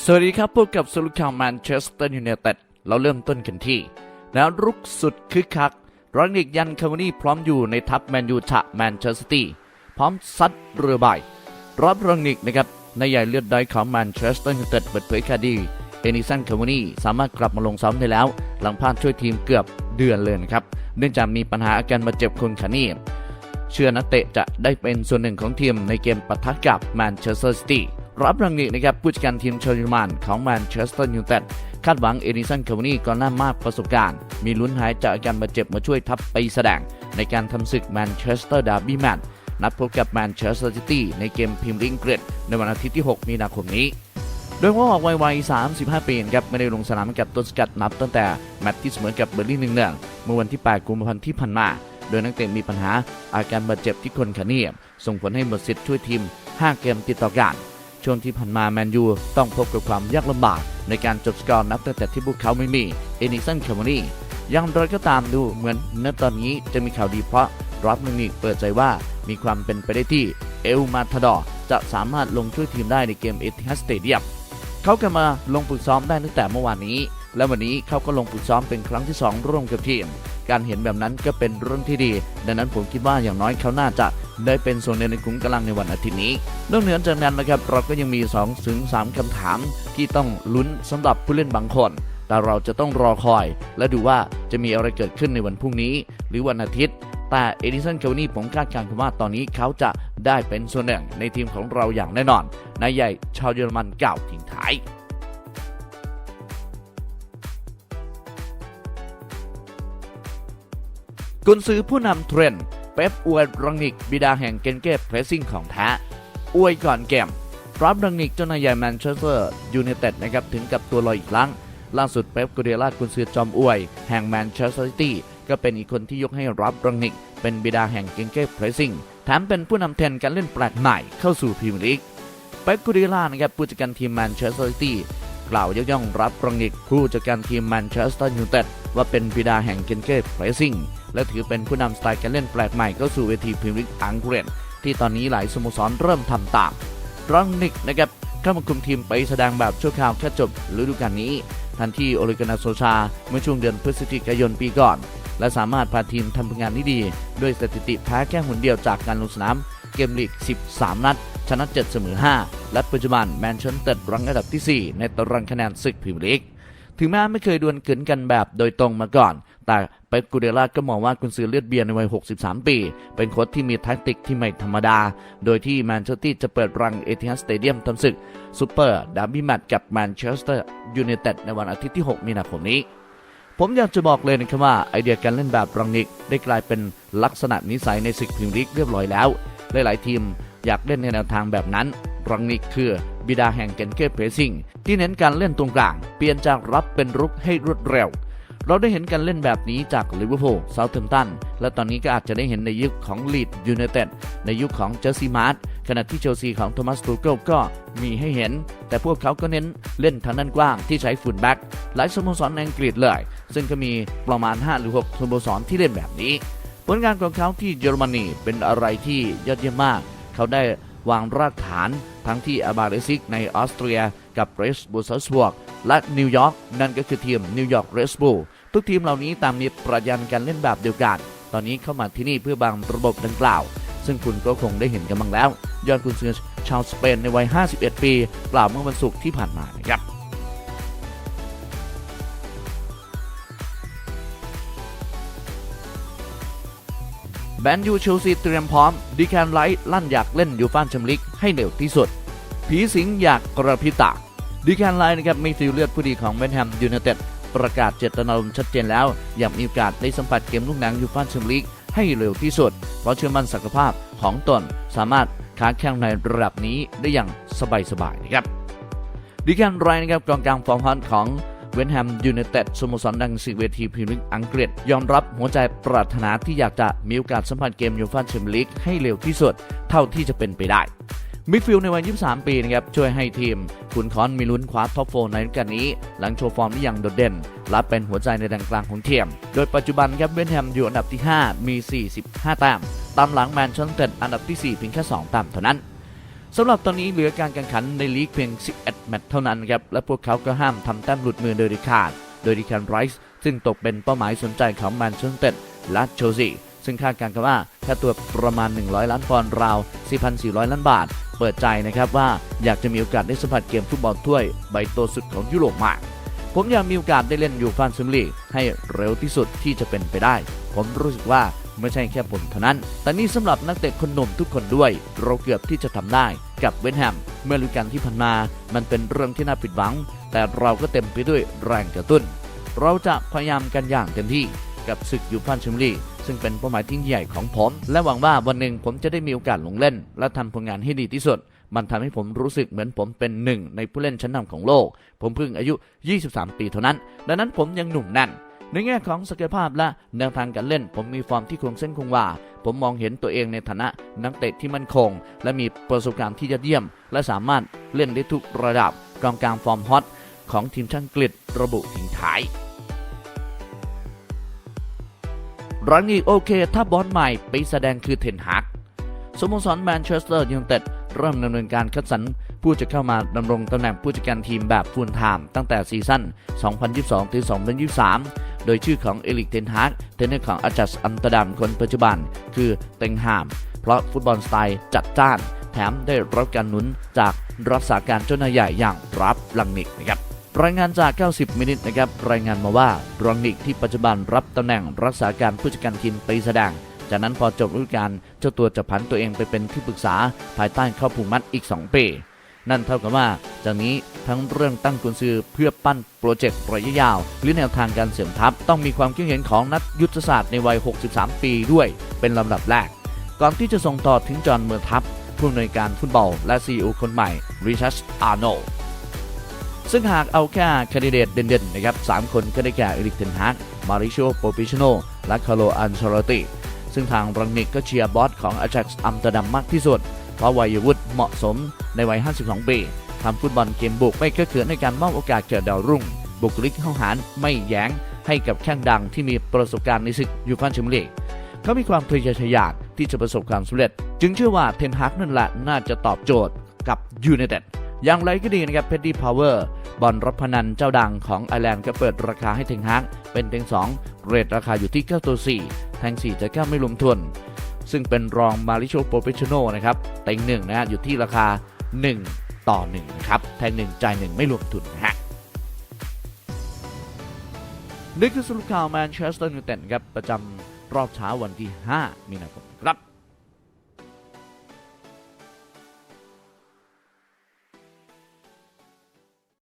สวัสดีครับพบกับสรุปข่าวแมนเชสเตอร์ยูไนเต็ดเราเริ่มต้นกันที่แล้วรุกสุดคึกคักรอนิกยันคาวานี่พร้อมอยู่ในทัพแมนยูชะแมนเชสเตอร์ตี้พร้อมซัดเรือใบรอบรอนิกนะครับในใหญ่เลือดด้อยของแมนเชสเตอร์ยูไนเต็ดเปิดเผยคดีเอนิสันคาวานี่สามารถกลับมาลงซ้อมได้แล้ว หลังพลาดช่วยทีมเกือบเดือนเลยนะครับเนื่องจากมีปัญหาอาการบาดเจ็บคนขานี่เชื่อนักเตะจะได้เป็นส่วนหนึ่งของทีมในเกมปะทะกับแมนเชสเตอร์ซิตี้ รับรางนี้นะครับผู้จัดการทีมชาวเยอรมันของแมนเชสเตอร์ยูไนเต็ดคาดหวังเอดิสันคาวานี่ก่อนหน้ามากประสบการณ์ มีลุ้นหายจากอาการบาดเจ็บมาช่วยทัพไปแสดง ในการทำศึกแมนเชสเตอร์ดาร์บี้แมตช์นัดพบกับแมนเชสเตอร์ซิตี้ในเกมพรีเมียร์ลีกอังกฤษในวันอาทิตย์ที่ 6 มีนาคมนี้ โดยหัวหอกวัยๆ35 ปีครับไม่ได้ลงสนามกับต้นสกัดนับตั้งแต่แมตช์ที่เสมอกับเบอร์ลินหนึ่งเนื่องเมื่อวันที่ 8 กุมภาพันธ์ที่ผ่านมา โดยนักเตะมีปัญหาอาการบาดเจ็บที่คนขาเนียบส่งผลให้หมดสิทธิ์ช่วยทีม 5 เกมติดต่อกัน ช่วงที่ผ่านมาแมนยูต้องพบกับความยากลำบาก ในการจบสกอร์นับตั้งแต่ที่พวกเขาไม่มีเอนิสันคาวานีอยังไรก็ตามดูเหมือนณตอนนี้จะมีข่าวดีเพราะรอบนึงนี่เปิดใจว่ามีความเป็นไปได้ที่เอลมาทาดอจะสามารถลงช่วยทีมได้ในเกมเอติฮัสเตเดียมเขากลับมาลงฝึกซ้อมได้ตั้งแต่เมื่อวานนี้ และวันนี้เขาก็ลงฝึกซ้อมเป็นครั้งที่ 2 ร่วมกับทีม การเห็นแบบนั้นก็เป็นเรื่องที่ดี ดังนั้นผมคิดว่าอย่างน้อยเขาน่าจะได้เป็นส่วนหนึ่งในกลุ่มกำลังในวันอาทิตย์นี้นอกเหนือจากนั้นนะครับเราก็ยังมี2ถึง3คำถามที่ต้องลุ้นสำหรับผู้เล่นบางคนแต่เราจะต้องรอคอย และดูว่าจะมีอะไรเกิดขึ้นในวันพรุ่งนี้ หรือวันอาทิตย์ แต่เอดิสันเคลนี่ผมคาดการณ์ว่าตอนนี้เขาจะได้เป็นส่วนหนึ่งในทีมของเราอย่างแน่นอนนายใหญ่ชาวเยอรมันกล่าวทิ้งท้ายกุนซือผู้นำเทรนด์ เป๊ปอวยรังนิกบิดาแห่งเกนเก้เพรสซิ่งของแท้อวยก่อนเกมรับรังนิกเจ้านายใหญ่แมนเชสเตอร์ยูไนเต็ดนะครับถึงกับตัวลอยอีกครั้ง ล่าสุดเป๊ปกูเดียร่ากุนซือจอมอวย แห่งแมนเชสเตอร์ซิตี้ก็เป็นอีกคนที่ยกให้รับรังนิก เป็นบิดาแห่งเกนเก้เพรสซิ่งแถมเป็นผู้นำเทรนการเล่นแปลกใหม่เข้าสู่พรีเมียร์ลีกเป๊ปกูเดียร่านะครับผู้จัดการทีมแมนเชสเตอร์ซิตี้กล่าวยกย่องรับรังนิกผู้จัดการทีมแมนเชสเตอร์ยูไนเต็ด ว่าเป็นบิดาแห่งเกนเก้เรซิ่งและถือเป็นผู้นำสไตล์การเล่นแปลกใหม่เข้าสู่เวทีพรีเมียร์ลีกอังกฤษที่ตอนนี้หลายสโมสรเริ่มทำตามรังนิกนะครับเข้ามาคุมทีมไปแสดงแบบชั่วคราวแค่จบฤดูกาลนี้ทันที่โอเลกนาโซชาเมื่อช่วงเดือนพฤศจิกายนปีก่อน และสามารถพาทีมทำผลงานได้ดี ด้วยสถิติแพ้แค่หนเดียวจากการลงสนามเกมลีก 13 นัด ชนะ 7 เสมอ 5 และปัจจุบันแมนเชสเตอร์รังอันดับที่ 4 ในตารางคะแนนศึกพรีเมียร์ลีก ถึงแม้ไม่เคยดวลเกินกันแบบโดยตรงมาก่อน แต่เป๊ปกูเดล่าก็มองว่ากุนซือเลือดเบียร์ในวัย 63 ปี เป็นโค้ชที่มีแท็กติกที่ไม่ธรรมดา โดยที่แมนเชสเตอร์จะเปิดรังเอทิฮัดสเตเดียมทำศึกซูเปอร์ดาร์บี้แมตช์กับแมนเชสเตอร์ยูไนเต็ดในวันอาทิตย์ที่ 6 มีนาคมนี้ผมอยากจะบอกเลยนะครับว่าไอเดียการเล่นแบบรังนิกได้กลายเป็นลักษณะนิสัยในศึกพรีเมียร์ลีกเรียบร้อยแล้ว หลาย ๆ ทีมอยากเล่นในแนวทางแบบนั้น รังนิกคือบิดาแห่งเกนเก้เพซิงที่เน้นการเล่นตรงกลาง เปลี่ยนจากรับเป็นรุกให้รวดเร็ว เราได้เห็นการเล่นแบบนี้จากลิเวอร์พูลเซาท์แฮมป์ตัน และตอนนี้ก็อาจจะได้เห็นในยุคของลีดยูไนเต็ดในยุคของเจสซี่มาร์ตขณะที่เชลซีของโทมัสทูเกิลก็มีให้เห็น แต่พวกเขาก็เน้นเล่นทางด้านกว้างที่ใช้ฟุตแบ็กหลายสโมสรในอังกฤษเลย ซึ่งก็มีประมาณ 5 หรือ 6สโมสรที่เล่นแบบนี้ ผลงานของเขาที่เยอรมนีเป็นอะไรที่ยอดเยี่ยมมาก เขาได้ วางรากฐานทั้งที่อาบาเรซิกในออสเตรียกับเรสบูซัสบวกและนิวยอร์กนั่นก็คือทีมนิวยอร์กเรสบูทุกทีมเหล่านี้ตามมีประยันการเล่นแบบเดียวกัน ตอนนี้เข้ามาที่นี่เพื่อบางระบบดังกล่าว ซึ่งคุณก็คงได้เห็นกันบ้างแล้ว ยอดคุณซือชาวสเปนในวัย 51 ปีกล่าวเมื่อวันศุกร์ที่ผ่านมานะครับ แบนยูเชลซีเตรียมพร้อมดีแคนไลท์ลั่นอยากเล่นยูฟ่าแชมเปี้ยนลีกให้เร็วที่สุด ผีสิงอยากกระพริบตาดีแคนไลท์นะครับมีฟิลเลือดผู้ดีของเวนแฮมยูไนเต็ดประกาศเจตนารมณ์ชัดเจนแล้ว อยากมีโอกาสได้สัมผัสเกมลูกหนังยูฟ่าแชมเปี้ยนลีกให้เร็วที่สุด เพราะเชื่อมั่นศักยภาพของตนสามารถค้าแข่งในระดับนี้ได้อย่างสบายๆนะครับดิแคนไรนะครับกองกลางฟอร์มฮันของ เวนแฮมยูไนเต็ดสโมสรดังสิเวทีพรีเมียร์ลีกอังกฤษ ยอมรับหัวใจปรารถนาที่อยากจะมีโอกาสสัมผัสเกมยูฟ่าแชมเปี้ยนลีกให้เร็วที่สุด เท่าที่จะเป็นไปได้มิดฟิลด์ในวัย 23 ปีนะครับ ช่วยให้ทีม คุณคอนมีลุ้นคว้าท็อปโฟในฤดูกาลนี้ หลังโชว์ฟอร์มได้อย่างโดดเด่น และเป็นหัวใจในแดนกลางของทีม โดยปัจจุบันครับเวนแฮมอยู่อันดับที่ 5 มี 45 แต้มตามหลังแมนเชสเตอร์อันดับที่ 4 เพียงแค่ 2 แต้มเท่านั้น สำหรับตอนนี้เหลือการแข่งขันในลีกเพียง 11 แมตช์เท่านั้นครับ และพวกเขาก็ห้ามทำแต้มหลุดมือโดยด็ดขาด โดยดิคันไรส์ซึ่งตกเป็นเป้าหมายสนใจของแมนเชสเตอร์และโชซีซึ่งคาดการณ์กันว่าค่าตัวประมาณ 100 ล้านปอนด์ราว 4,400 ล้านบาท เปิดใจนะครับว่าอยากจะมีโอกาสได้สัมผัสเกมฟุตบอลถ้วยใบโตสุดของยุโรปมาก ผมอยากมีโอกาสได้เล่นอยู่ฟ่าซิมลีให้เร็วที่สุดที่จะเป็นไปได้ ผมรู้สึกว่า ไม่ใช่แค่ผมเท่านั้น แต่นี่สำหรับนักเตะคนหนุ่มทุกคนด้วย เราเกือบที่จะทำได้กับเวนแฮม เมื่อฤดูกาลที่ผ่านมา มันเป็นเรื่องที่น่าผิดหวัง แต่เราก็เต็มไปด้วยแรงกระตุ้น เราจะพยายามกันอย่างเต็มที่กับศึกยูฟ่าแชมเปี้ยนลีกซึ่งเป็นเป้าหมายที่ใหญ่ของผม และหวังว่าวันหนึ่งผมจะได้มีโอกาสลงเล่น และทำผลงานให้ดีที่สุด มันทำให้ผมรู้สึกเหมือนผมเป็นหนึ่งในผู้เล่นชั้นนำของโลก ผมเพิ่งอายุ 23 ปีเท่านั้น ดังนั้นผมยังหนุ่มแน่น ในแง่ของศักยภาพและแนวทางการเล่น ผมมีฟอร์มที่คงเส้นคงวาผมมองเห็นตัวเองในฐานะนักเตะที่มั่นคง และมีประสบการณ์ที่ยอดเยี่ยม และสามารถเล่นได้ทุกระดับกองกลางฟอร์มฮอตของทีมชาติอังกฤษระบุทิ้งท้ายรังอีกโอเค ถ้าบอสใหม่ไปแสดงคือเทนฮากสโมสรแมนเชสเตอร์ยูไนเต็ดเริ่มดำเนินการคัดสรรผู้จะเข้ามาดำรงตำแหน่งผู้จัดการทีมแบบฟูลไทม์ตั้งแต่ซีซั่น 2022-2023 โดยชื่อของเอลิกเทนฮากเทนเนอร์ของอาจัสอัมตดัมคนปัจจุบัน คือเต็งฮาม เพราะฟุตบอลสไตล์จัดจ้าน แถมได้รับการหนุนจากรักษาการเจ้านายใหญ่อย่างรับลังนิกนะครับรายงานจาก 90 มินิทนะครับ รายงานมาว่ารังนิกที่ปัจจุบันรับตำแหน่งรักษาการผู้จัดการทีมไปแสดง จากนั้นพอจบฤดูกาลเจ้าตัวจะผันตัวเองไปเป็นที่ปรึกษาภายใต้ข้อผูกมัดอีก 2 ปี นั่นเท่ากับว่าจากนี้ทั้งเรื่องตั้งกุญซือเพื่อปั้นโปรเจกต์ระยะยาว หรือแนวทางการเสริมทัพ ต้องมีความคิดเห็นของนักยุทธศาสตร์ในวัย 63 ปีด้วย เป็นลำดับแรก ก่อนที่จะส่งต่อถึงจอห์นเมอร์ทัพ ผู้อำนวยการฟุตบอลและซีอคนใหม่ริชัชอาร์โนซึ่งหากเอาแค่คนดิเดตเด่นๆนะครับสามคนก็ได้แก่เอริกเทนฮากมาริโชโปปิชโนและคาร์โลอันเชลติซึ่งทางรังนิกก็เชียร์บอสของอา a ั x อัมสเตอร์ดัมมากที่สุด เพราะวัยวุฒิเหมาะสมในวัย 52 ปีทำฟุตบอลเกมบุกไม่ก็เขินในการมอบโอกาสแก่ดาวรุ่ง บุคลิกเข้าหารไม่แย้งให้กับแข้งดังที่มีประสบการณ์ในศึกยูฟ่าแชมเปี้ยนลีกเขามีความทะเยอทะยานที่จะประสบความสำเร็จ จึงเชื่อว่าเทนฮากนั่นแหละน่าจะตอบโจทย์กับยูไนเต็ดอย่างไรก็ดีนะครับเพดดี้พาวเวอร์บอลรับพนันเจ้าดังของไอร์แลนด์ก็เปิดราคาให้เทนฮากเป็นเต็งเรทราคาอยู่ที่9ตัว4แทง4จะ9ไม่รวมทุน ซึ่งเป็นรองมาริโชโปรเฟชโนนะครับเต็งหนึ่งนะฮะอยู่ที่ราคา 1 ต่อ1นะครับแทง1จ่าย1 ไม่รวมทุนนะฮะนี่คือสรุปข่าวแมนเชสเตอร์ยูไนเต็ดครับประจำรอบเช้าวันที่ 5 มีนาคมครับ